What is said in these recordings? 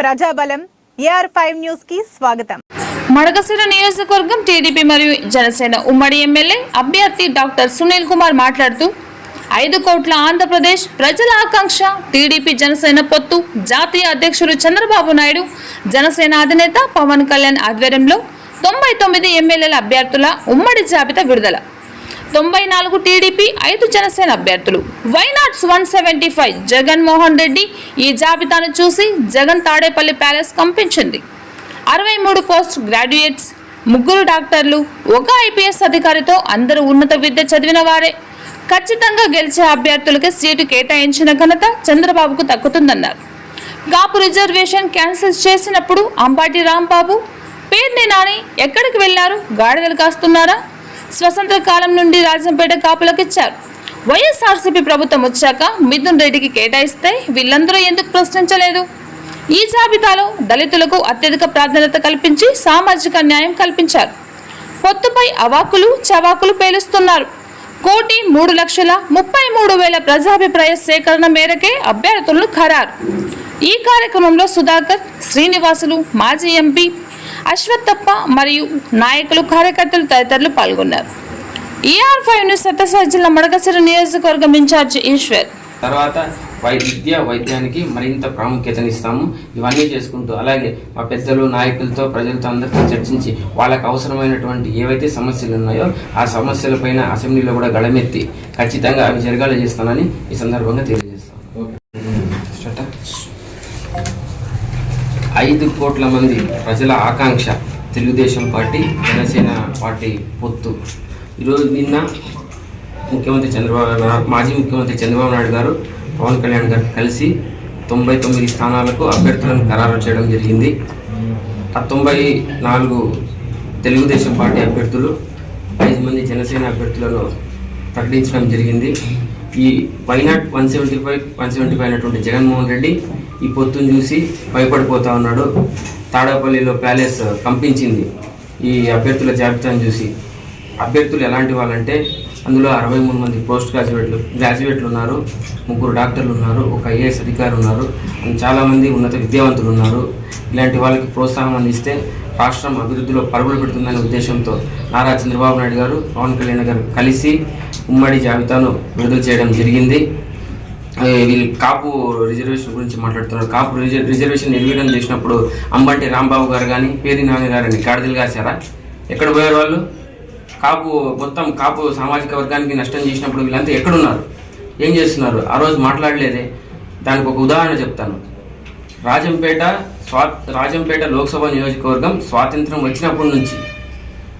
ప్రజాబలం AR five న్యూస్కి స్వాగతం. మడగసిర నియోజకవర్గం టీడీపీ మరియు జనసేన ఉమ్మడి ఎమ్మెల్యే అభ్యర్థి డాక్టర్ సునీల్ కుమార్ మాట్లాడుతూ ఐదు కోట్ల ఆంధ్రప్రదేశ్ ప్రజల ఆకాంక్ష టీడీపీ జనసేన పొత్తు జాతీయ అధ్యక్షులు చంద్రబాబు నాయుడు జనసేన అధినేత పవన్ కళ్యాణ్ ఆధ్వర్యంలో తొంభై తొమ్మిది ఎమ్మెల్యేల అభ్యర్థుల ఉమ్మడి జాబితా విడుదల. తొంభై నాలుగు టీడీపీ ఐదు జనసేన అభ్యర్థులు. Why nots one seventy five Jaganmohan Reddy ఈ జాబితాను చూసి జగన్ తాడేపల్లి ప్యాలెస్ కంపించింది. అరవై మూడు పోస్ట్ గ్రాడ్యుయేట్స్ ముగ్గురు డాక్టర్లు ఒక ఐపీఎస్ అధికారితో అందరూ ఉన్నత విద్య చదివిన వారే. ఖచ్చితంగా గెలిచే అభ్యర్థులకి సీటు కేటాయించిన ఘనత చంద్రబాబుకు దక్కుతుందన్నారు. కాపు రిజర్వేషన్ క్యాన్సిల్ చేసినప్పుడు అంబాటి రాంబాబు పేర్ని నాని ఎక్కడికి వెళ్ళారు గాడిదలు కాస్తున్నారా? స్వతంత్ర కాలం నుండి రాజంపేట కాపులకు ఇచ్చారు వైఎస్ఆర్సీపీ ప్రభుత్వం వచ్చాక మిథున్ రెడ్డికి కేటాయిస్తే వీళ్ళందరూ ఎందుకు ప్రశ్నించలేదు? ఈ జాబితాలో దళితులకు అత్యధిక ప్రాధాన్యత కల్పించి సామాజిక న్యాయం కల్పించారు. పొత్తుపై అవాకులు చవాకులు పేలుస్తున్నారు. కోటి మూడు లక్షల ముప్పై మూడు వేల ప్రజాభిప్రాయ సేకరణ మేరకే అభ్యర్థులను ఖరారు. ఈ కార్యక్రమంలో సుధాకర్ శ్రీనివాసులు మాజీ ఎంపీ అశ్వత్థప్ప మరియు నాయకులు కార్యకర్తలు తదితరులు పాల్గొన్నారు. ఈఆర్ ఫైవ్ న్యూస్ సత్యసాయి జిల్లా మడకసిర నియోజకవర్గం ఇన్ఛార్జ్ ఈశ్వర్. తర్వాత వై విద్య వైద్యానికి మరింత ప్రాముఖ్యతనిస్తాము ఇవన్నీ చేసుకుంటూ అలాగే మా పెద్దలు నాయకులతో ప్రజలతో అందరితో చర్చించి వాళ్ళకు అవసరమైనటువంటి ఏవైతే సమస్యలు ఉన్నాయో ఆ సమస్యలపైన అసెంబ్లీలో కూడా గళమెత్తి ఖచ్చితంగా అవి జరగాలి చేస్తానని ఈ సందర్భంగా తెలియజేస్తాను? ఐదు కోట్ల మంది ప్రజల ఆకాంక్ష తెలుగుదేశం పార్టీ జనసేన పార్టీ పొత్తు. ఈరోజు నిన్న ముఖ్యమంత్రి చంద్రబాబు మాజీ ముఖ్యమంత్రి చంద్రబాబు నాయుడు గారు పవన్ కళ్యాణ్ గారు కలిసి తొంభై తొమ్మిది స్థానాలకు అభ్యర్థులను ఖరారు చేయడం జరిగింది. ఆ తొంభై నాలుగు తెలుగుదేశం పార్టీ అభ్యర్థులు ఐదు మంది జనసేన అభ్యర్థులను ప్రకటించడం జరిగింది. ఈ why not one seventy five one seventy five అయినటువంటి జగన్మోహన్ రెడ్డి ఈ పొత్తును చూసి భయపడిపోతా ఉన్నాడు. తాడేపల్లిలో ప్యాలెస్ కంపించింది ఈ అభ్యర్థుల జాబితాను చూసి. అభ్యర్థులు ఎలాంటి వాళ్ళంటే అందులో అరవై మూడు మంది పోస్ట్ గ్రాడ్యుయేట్లు గ్రాడ్యుయేట్లు ఉన్నారు. ముగ్గురు డాక్టర్లు ఉన్నారు. ఒక ఐఏఎస్ అధికారి ఉన్నారు. చాలామంది ఉన్నత విద్యావంతులు ఉన్నారు. ఇలాంటి వాళ్ళకి ప్రోత్సాహం అందిస్తే రాష్ట్రం అభివృద్ధిలో పరుగులు పెడుతుందనే ఉద్దేశంతో నారా చంద్రబాబు నాయుడు గారు పవన్ కళ్యాణ్ గారు కలిసి ఉమ్మడి జాబితాను విడుదల చేయడం జరిగింది. వీళ్ళు కాపు రిజర్వేషన్ గురించి మాట్లాడుతున్నారు. కాపు రిజర్వేషన్ నిర్వీర్యం చేసినప్పుడు అంబంటి రాంబాబు గారు కానీ పేరి నాని గారిని గాడిదలు కాశారా ఎక్కడ పోయారు వాళ్ళు? కాపు మొత్తం కాపు సామాజిక వర్గానికి నష్టం చేసినప్పుడు వీళ్ళంతా ఎక్కడున్నారు? ఏం చేస్తున్నారు? ఆ రోజు మాట్లాడలేదే. దానికి ఒక ఉదాహరణ చెప్తాను. రాజంపేట స్వా రాజంపేట లోక్సభ నియోజకవర్గం స్వాతంత్రం వచ్చినప్పటి నుంచి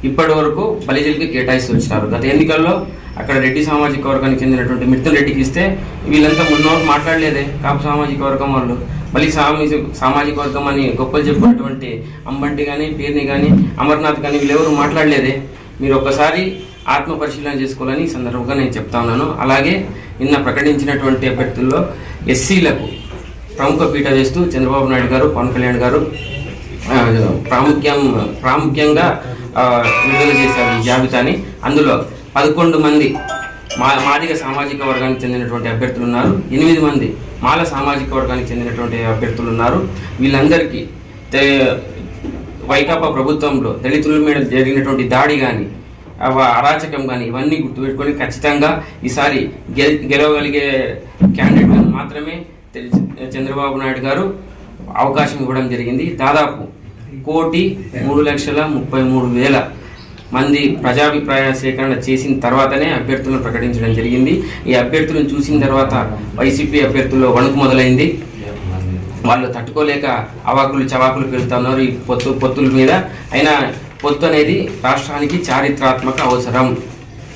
ఇప్పటి వరకు బలిజలకి కేటాయిస్తూ వచ్చినారు. గత ఎన్నికల్లో అక్కడ రెడ్డి సామాజిక వర్గానికి చెందినటువంటి మిత్రుల రెడ్డికి ఇస్తే వీళ్ళంతా ముందు మాట్లాడలేదే కాపు సామాజిక వర్గం వాళ్ళు. బలి సామాజిక సామాజిక వర్గం అని గొప్పలు చెప్పినటువంటి అంబంటి కానీ పీర్ని కానీ అమర్నాథ్ కానీ వీళ్ళెవరు మాట్లాడలేదే. మీరు ఒక్కసారి ఆత్మ పరిశీలన చేసుకోవాలని ఈ సందర్భంగా నేను చెప్తా ఉన్నాను. అలాగే నిన్న ప్రకటించినటువంటి అభ్యర్థుల్లో ఎస్సీలకు ప్రముఖ పీఠ వేస్తూ చంద్రబాబు నాయుడు గారు పవన్ కళ్యాణ్ గారు ప్రాముఖ్యం ప్రాముఖ్యంగా విడుదల చేశారు ఈ జాబితాని. అందులో పదకొండు మంది మా మాదిగ సామాజిక వర్గానికి చెందినటువంటి అభ్యర్థులు ఉన్నారు. ఎనిమిది మంది మాల సామాజిక వర్గానికి చెందినటువంటి అభ్యర్థులు ఉన్నారు. వీళ్ళందరికీ వైకాపా ప్రభుత్వంలో దళితుల మీద జరిగినటువంటి దాడి కానీ అరాచకం కానీ ఇవన్నీ గుర్తుపెట్టుకొని ఖచ్చితంగా ఈసారి గెల్ గెలవగలిగే క్యాండిడేట్ మాత్రమే చంద్రబాబు నాయుడు గారు అవకాశం ఇవ్వడం జరిగింది. దాదాపు కోటి మూడు లక్షల ముప్పై మూడు వేల మంది ప్రజాభిప్రాయ సేకరణ చేసిన తర్వాతనే అభ్యర్థులను ప్రకటించడం జరిగింది. ఈ అభ్యర్థులను చూసిన తర్వాత వైసీపీ అభ్యర్థుల్లో వణుకు మొదలైంది. వాళ్ళు తట్టుకోలేక అవాకులు చవాకులు పెడుతున్నారు ఈ పొత్తు పొత్తుల మీద. అయినా పొత్తు అనేది రాష్ట్రానికి చారిత్రాత్మక అవసరం.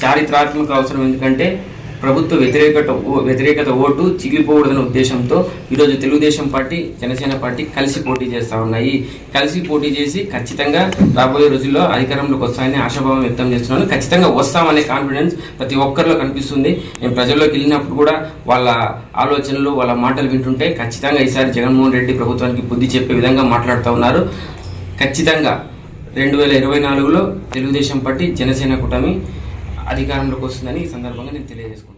చారిత్రాత్మక అవసరం ఎందుకంటే ప్రభుత్వ వ్యతిరేకత ఓ- వ్యతిరేకత ఓటు చిగిలిపోకూడదనే ఉద్దేశంతో ఈరోజు తెలుగుదేశం పార్టీ జనసేన పార్టీ కలిసి పోటీ చేస్తూ ఉన్నాయి. కలిసి పోటీ చేసి ఖచ్చితంగా రాబోయే రోజుల్లో అధికారంలోకి వస్తాయని ఆశాభావం వ్యక్తం చేస్తున్నాను. ఖచ్చితంగా వస్తామనే కాన్ఫిడెన్స్ ప్రతి ఒక్కరిలో కనిపిస్తుంది. నేను ప్రజల్లోకి వెళ్ళినప్పుడు కూడా వాళ్ళ ఆలోచనలు వాళ్ళ మాటలు వింటుంటే ఖచ్చితంగా ఈసారి జగన్మోహన్ రెడ్డి ప్రభుత్వానికి బుద్ధి చెప్పే విధంగా మాట్లాడుతూ ఉన్నారు. ఖచ్చితంగా రెండు వేల ఇరవై నాలుగులో తెలుగుదేశం పార్టీ జనసేన కూటమి అధికారంలోకి వస్తుందని ఈ సందర్భంగా నేను తెలియజేసుకున్నాను